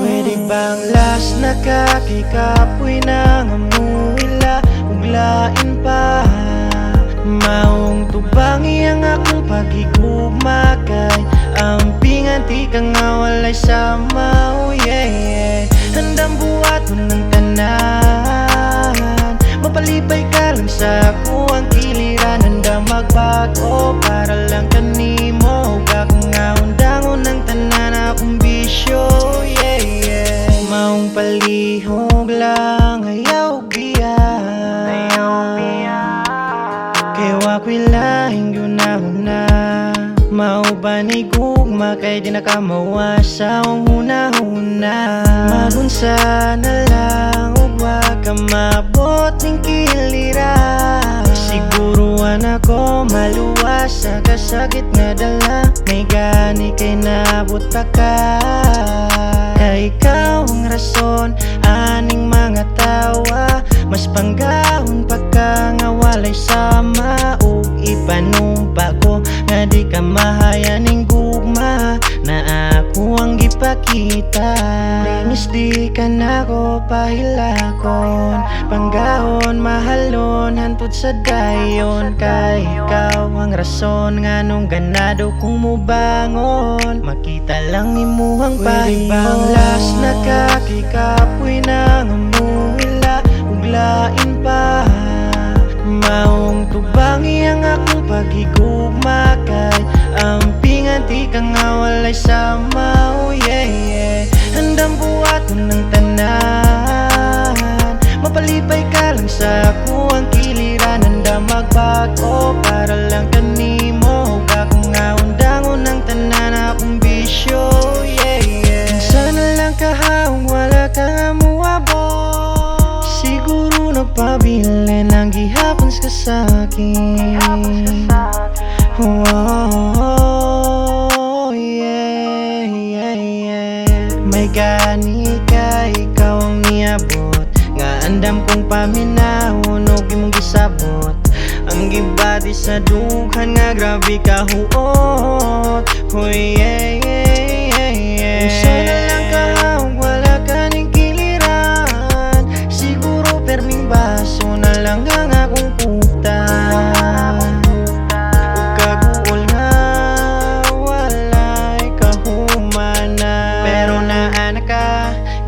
Pwede bang last na kakikapoy ng amuila Uglain pa. Maong tubangi ang akong pagiguma Kay ampingan di ka nga walay sama Oh yeah, yeah. Handang buhato ng tanan Mapalipay ka lang sa ako ang kilira Handang magbago para lang kanimo Ug akong nga undangon ng tanan akong bisyo yeah, yeah. Maong palihog lang ayaw biya Kaya wako'y lahing ba ni gugma kay di nakamawasa ang hunahuna Magunsa na lang sa kasakit nga dala May gani kay nabot pa ka. Kay ikaw ang rason aning mga tawa. Mas panggahon pa ka nga walay sama. Ug ipanumpa ko nga di ka mahayaning gugma. Na ako ang gipakita Linis di ka na ko pahilakon Panggahon mahalon hantod sa dayon. Kay ikaw ang rason nga nung ganado kong mubangon. Makita lang imuhang Pwede pahibang bang las nakakikapoy ng amuhila ug lain pa. Maong tubang iyang akong pagigugma kay Ampingan ti ka nga walay sama buhaton ng tanan Mapalipay ka lang sa kuwang kiliran Handa magbago para lang kanimo Ug akong nga undangon ng tanan akong bisyo yeah, yeah. Sana lang kahawang wala ka nga muabot Siguro nagpabili ng gihapon ka sa akin. Oh, yeah, yeah, yeah. Gani Andam kong paminahon o imong gisabot Ang gibati sa dughan nga grabe ka huot. Yeah, yeah, yeah,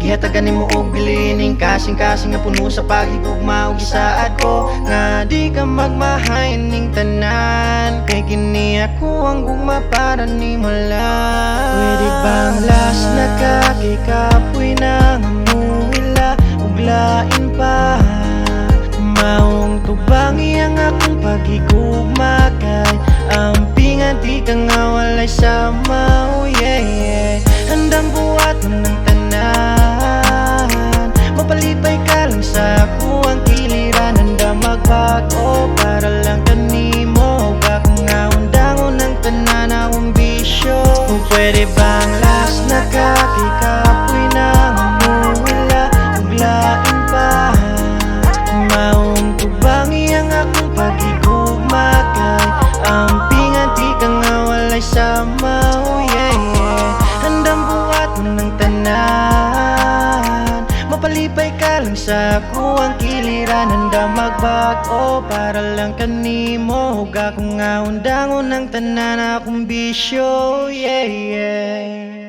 Gihatagan nimo og bilining kasing-kasing nga puno sa paghigugma ug isaad ko. Nga di ka magmahay ning tanan kay kini ako ang gugma para nimo lang Pwede bang las nakakikapoy ng amuhila ug lain pa. Maong tubang iyang akong pagigugma kay Ampingan ti ka nga walay sama oh yeah, yeah. Handang buhaton ng last nakakikapoy ng amuhila Ug lain pa. Maong tubang iyang akong pagigugma kay Ampingan ti ka nga walay sama oh yeah, yeah. Handang buhaton ng tanan. Mapalipay ka lang sa kuwang kiliran Handa magbago para lang kanimo Ug akong nga undangon ng tanan. Akong bisyo yeah, yeah.